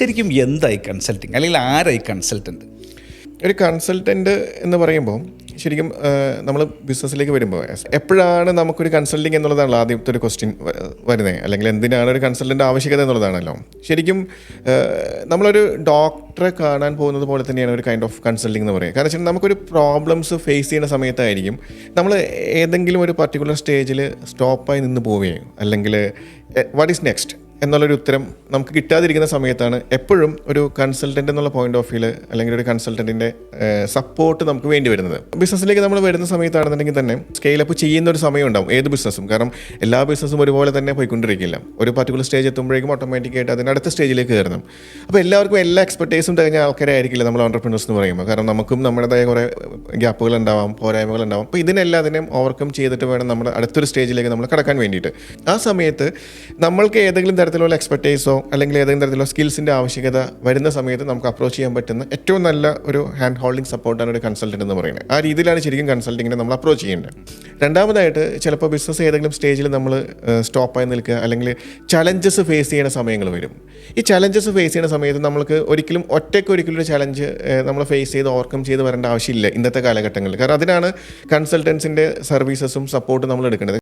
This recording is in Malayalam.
ശരിക്കും എന്തായി കൺസൾട്ടിങ് അല്ലെങ്കിൽ ആരായി കൺസൾട്ടന്റ് ഒരു കൺസൾട്ടന്റ് എന്ന് പറയുമ്പോൾ ശരിക്കും നമ്മൾ ബിസിനസ്സിലേക്ക് വരുമ്പോൾ എപ്പോഴാണ് നമുക്കൊരു കൺസൾട്ടിങ് എന്നുള്ളതാണല്ലോ ആദ്യത്തെ ഒരു ക്വസ്റ്റ്യൻ വരുന്നത് അല്ലെങ്കിൽ എന്തിനാണ് ഒരു കൺസൾട്ടന്റ് ആവശ്യകത എന്നുള്ളതാണല്ലോ. ശരിക്കും നമ്മളൊരു ഡോക്ടറെ കാണാൻ പോകുന്നത് പോലെ തന്നെയാണ് ഒരു കൈൻഡ് ഓഫ് കൺസൾട്ടിങ് എന്ന് പറയുക. കാരണം വെച്ചാൽ നമുക്കൊരു പ്രോബ്ലംസ് ഫേസ് ചെയ്യുന്ന സമയത്തായിരിക്കും നമ്മൾ ഏതെങ്കിലും ഒരു പർട്ടിക്കുലർ സ്റ്റേജിൽ സ്റ്റോപ്പായി നിന്ന് പോവുകയും അല്ലെങ്കിൽ വാട്ട് ഈസ് നെക്സ്റ്റ് എന്നുള്ളൊരു ഉത്തരം നമുക്ക് കിട്ടാതിരിക്കുന്ന സമയത്താണ് എപ്പോഴും ഒരു കൺസൾട്ടന്റ് എന്നുള്ള പോയിന്റ് ഓഫ് വ്യൂൽ അല്ലെങ്കിൽ ഒരു കൺസൾട്ടന്റിന്റെ സപ്പോർട്ട് നമുക്ക് വേണ്ടി വരുന്നത്. ബിസിനസ്സിലേക്ക് നമ്മൾ വരുന്ന സമയത്താണെന്നുണ്ടെങ്കിൽ തന്നെ സ്കെയിൽ അപ്പ് ചെയ്യുന്ന ഒരു സമയം ഉണ്ടാവും ഏത് ബിസിനസ്സും. കാരണം എല്ലാ ബിസിനസ്സും ഒരുപോലെ തന്നെ പോയിക്കൊണ്ടിരിക്കില്ല. ഒരു പർട്ടിക്കുലർ സ്റ്റേജ് എത്തുമ്പോഴേക്കും ഓട്ടോമാറ്റിക്കായിട്ട് അതിന് അടുത്ത സ്റ്റേജിലേക്ക് കയറണം. അപ്പോൾ എല്ലാവർക്കും എല്ലാ എക്സ്പെക്ടേഴ്സും തികഞ്ഞ ആൾക്കാരായിരിക്കില്ല നമ്മൾ ഓണ്ടർപ്രണേഴ്സ് എന്ന് പറയുമ്പോൾ. കാരണം നമുക്കും നമ്മുടേതായ കുറേ ഗ്യാപ്പുകൾ ഉണ്ടാവാം പോരായ്മകൾ ഉണ്ടാവാം. അപ്പോൾ ഇതിനെല്ലാത്തിനെയും ഓവർകം ചെയ്തിട്ട് വേണം നമ്മുടെ അടുത്തൊരു സ്റ്റേജിലേക്ക് നമ്മൾ കടക്കാൻ വേണ്ടിയിട്ട്. ആ സമയത്ത് നമ്മൾക്ക് ഏതെങ്കിലും തരത്തിലുള്ള എക്സ്പെർട്ടൈസോ അല്ലെങ്കിൽ ഏതെങ്കിലും തരത്തിലുള്ള സ്കിൽസിന്റെ ആവശ്യകത വരുന്ന സമയത്ത് നമുക്ക് അപ്രോച്ച് ചെയ്യാൻ പറ്റുന്ന ഏറ്റവും നല്ല ഒരു ഹാൻഡ് ഹോൾഡിംഗ് സപ്പോർട്ടാണ് ഒരു കൺസൾട്ടന്റ് എന്ന് പറയുന്നത്. ആ രീതിയിലാണ് ശരിക്കും കൺസൾട്ടിങ്ങിനെ നമ്മൾ അപ്രോച്ച് ചെയ്യേണ്ടത്. രണ്ടാമതായിട്ട് ചിലപ്പോൾ ബിസിനസ് ഏതെങ്കിലും സ്റ്റേജിൽ നമ്മൾ സ്റ്റോപ്പായി നിൽക്കുക അല്ലെങ്കിൽ ചലഞ്ചസ് ഫേസ് ചെയ്യുന്ന സമയങ്ങൾ വരും. ഈ ചലഞ്ചസ് ഫേസ് ചെയ്യുന്ന സമയത്ത് നമുക്ക് ഒരിക്കലും ഒറ്റയ്ക്ക് ഒരിക്കലും ഒരു ചലഞ്ച് നമ്മൾ ഫേസ് ചെയ്ത് ഓവർകം ചെയ്ത് വരേണ്ട ആവശ്യമില്ല ഇന്നത്തെ കാലഘട്ടങ്ങളിൽ. കാരണം അതിനാണ് കൺസൾട്ടൻസിന്റെ സർവീസസും സപ്പോർട്ടും നമ്മൾ എടുക്കേണ്ടത്.